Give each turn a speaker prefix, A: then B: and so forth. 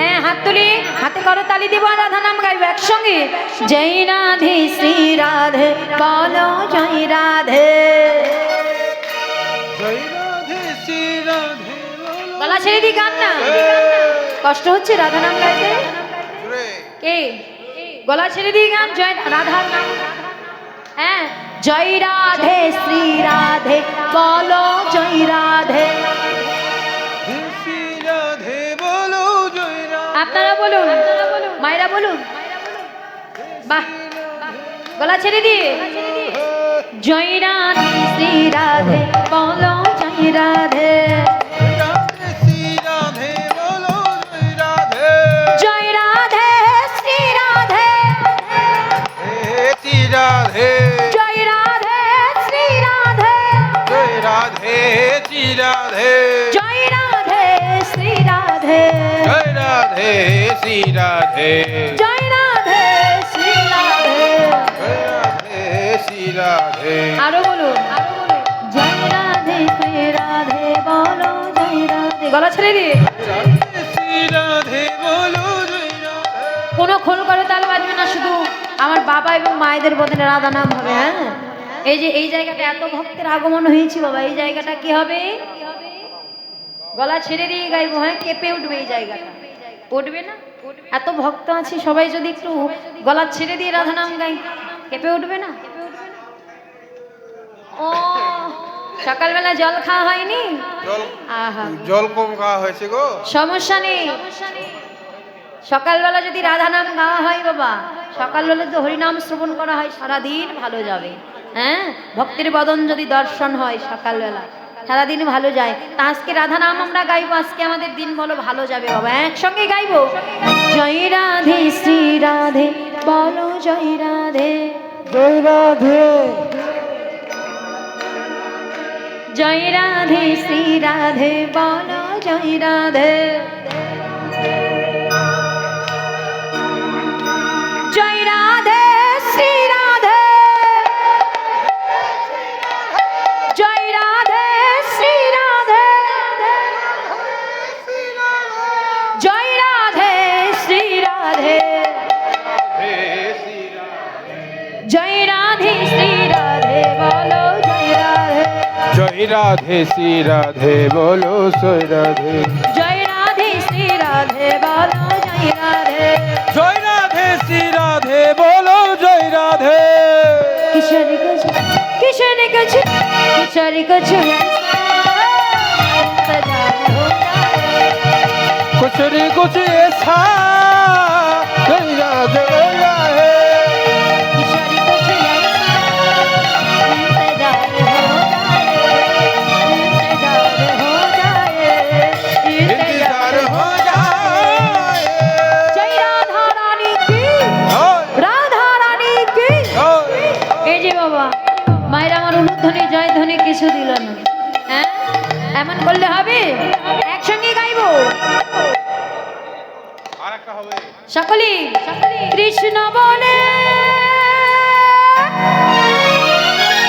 A: হ্যাঁ হাত তুলি। হাতে করো তালি দিব রাধা নাম গাইব একসঙ্গে। জয় রাধে শ্রী রাধে বলো জয় রাধে। গলা ছেড়ে দি গান না। কষ্ট হচ্ছে রাধা নাম গাইতে? কে? গলা ছেড়ে দিয়ে গান জয় রাধার নাম। হ্যাঁ জয় রাধে শ্রী রাধে বলো জয় রাধে। আপনারা বলুন। মায়েরা বলুন। বাহ। গলা ছেড়ে দিয়ে। জয় রাধে শ্রী রাধে, বলো জয় রাধে।
B: রাধে, শ্রী রাধে। রাধে
A: শ্রী রাধে। জয় রাধে শ্রী রাধে।
B: জয় রাধে শ্রী রাধে।
A: আরও বলুন। আরও বলুন জয় রাধে শ্রী রাধে বলো জয় রাধে। গলা ছেড়ে দিয়ে
B: শ্রী রাধে বলো
A: কোনো খোল করে তাল বাজবে না শুধু আমার বাবা এবং মায়েদের বদলে রাধা নাম হবে হ্যাঁ? এই যে এই জায়গাটা এত ভক্তের আগমন হয়েছে বাবা এই জায়গাটা কি হবে? গলা ছেড়ে দিয়ে গাইবো হ্যাঁ? কেঁপে উঠবে এই জায়গাটা। উঠবে না? এত ভক্ত আছে সবাই যদি একটু গলা ছেড়ে দিয়ে রাধা নাম গাই কেঁপে উঠবে না? ও সকালবেলা জল খাওয়া হয়নি?
B: জল কম খাওয়া হয়েছে গো।
A: সমস্যা নেই। সকালবেলা যদি রাধা নাম গাওয়া হয় বাবা সকালবেলা যদি হরিনাম শ্রবণ করা হয় সারাদিন ভালো যাবে। হ্যাঁ? ভক্তির বদন যদি দর্শন হয় সকালবেলা। সারাদিন ভালো যায়। তা আজকে রাধা নাম আমরা গাইবো আজকে আমাদের দিন বলো ভালো যাবে বাবা একসঙ্গে গাইবো? জয় রাধে শ্রী রাধে বলো জয় রাধে।
B: জয় রাধে।
A: জয় রাধে শ্রী রাধে বলো জয় রাধে। রাধে শ্রী রাধে বলো জয় রাধে
B: জয় রাধে শ্রী রাধে বলো জয় রাধে
A: জয় রাধে শ্রী রাধে বলো জয় রাধে
B: জয় রাধে শ্রী রাধে বলো জয় রাধে
A: किशोरी कुछ किशोरी कुछ किशोरी कुछ
B: कुछ रे कुछ ऐसा जय राधे
A: উলুধ্বনি জয় ধ্বনি কিছু দিল না। হ্যাঁ? এমন করলে হবে? একসঙ্গে গাইবো? সকলেই? কৃষ্ণ বলে।